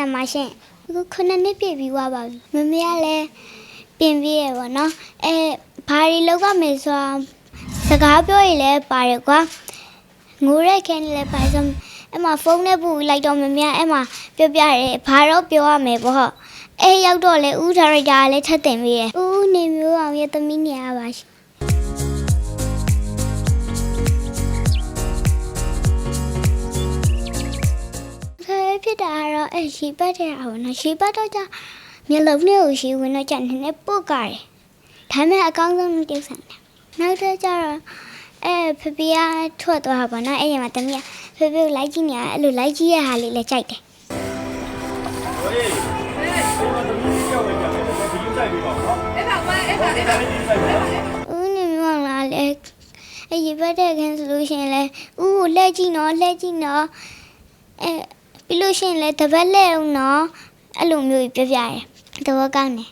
န်ပါရှင်အခုခုနှစ်နှစ်ပြည့်ပြီးသွားပါပြီမမေကလည်းပြင်ပြည့်ရပါတော့အဲဘာတွေလောက်ကမယ်ဆိုတာစကားပြောရင်လည်းပါတယ်ကွာငိုရဲခဲနေလည်းပါဆိုအဲ့မှာဖုန်းနဲ့ပူလိုက်တော့မမေကအဲ့မှာပြောပြတယ်ဘာတော့ပြောရမယ်ပေါ့ဟုတ်အဲရောက်တော့လေဦးဒါရိုက်တာကလည်းထပ်တင်ပြီးရဦးနေမျိုးအောင်ရဲ့သမီးနေရပါရှင် ဖြစ်တာကတော့အဲရှီပတ်တဲ့အောင်နော်ရှီပတ်တော့ကြမျက်လုံးနဲ့ကိုရှီဝင်တော့ကြနည်းနည်းပုတ်ကားတယ်ဒါပေမဲ့အကောင်းဆုံးတိတ်ဆန်တယ်နောက်တော့ကျတော့အဲဖဖေကထွက်သွားပါတော့အဲ့ဒီမှာတမီးကဖဖေကိုလိုက်ကြည့်နေရအဲ့လိုလိုက်ကြည့်ရဟာလေးလည်းကြိုက်တယ်ဟေးဟေးဒီမှာသမီးကြောက်ပဲကြာတယ်ဒီယူဆိုင်ပြီးပါနော်အဲ့ပါပါအဲ့ပါအဲ့ပါဒီဆိုင်ပြီးပါဦးနေမောင်လာလေအဲ့ဒီပတ်တဲ့ခင်ဆိုလို့ရှရင်လဲဦးကိုလှည့်ကြည့်နော်လှည့်ကြည့်နော်အဲ ပြီးလို့ရှရင်လဲတပတ်လဲအောင်နော်အဲ့လိုမျိုးပြပြရတယ်တော့ကောင်းတယ်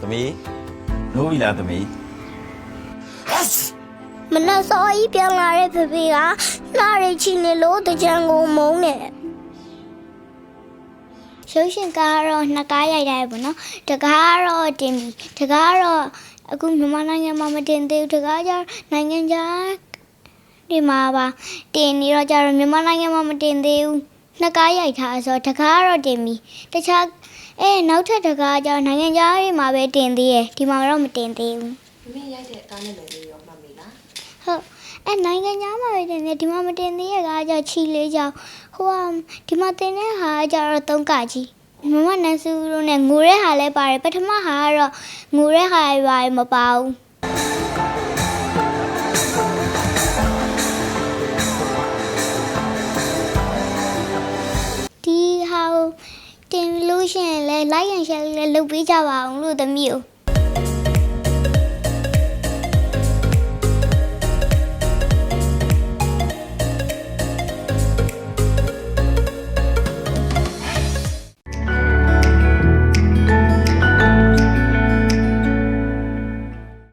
သမီးနိုးပြီလားသမီးမနက်စောကြီးပြန်လာတဲ့ဖေဖေကလှရိတ်ချီနေလို့တကြံကိုမုန်းတယ် ရုပ်ရှင်ကားကတော့နှစ်ကားရိုက်တာပဲနော်တကားကတော့တင်ပြီတကားကတော့အခုမြန်မာနိုင်ငံမှာမတင်သေးဘူးတကားကျတော့နိုင်ငံခြားဒီမှာပါတင်နေတော့ကျတော့မြန်မာနိုင်ငံမှာမတင်သေးဘူးနှစ်ကားရိုက်ထားဆိုတော့တကားကတော့တင်ပြီတခြားအဲနောက်ထပ်တကားကျတော့နိုင်ငံခြားတွေမှာပဲတင်သေးတယ်ဒီမှာတော့မတင်သေးဘူးမင်းရိုက်တဲ့ကားနဲ့လည်းလေးရောမှတ်မိလားဟုတ် အဲနိုင်ငံခြားမှာပဲတင်တယ်ဒီမှာမတင်သေးရကကြောင့်ချီလေးကြောင့်ဟိုကဒီမှာတင်တဲ့ဟာကကျတော့သုံးကကြီးမမနန်းစုတို့နဲ့ငိုတဲ့ဟာလည်းပါတယ်ပထမဟာကတော့ငိုတဲ့ဟာရွာမပါဘူးဒီဟာကိုတင်လို့ရှရင်လဲ like and share လေးလည်းလုပ်ပေးကြပါအောင်လို့သမီးကို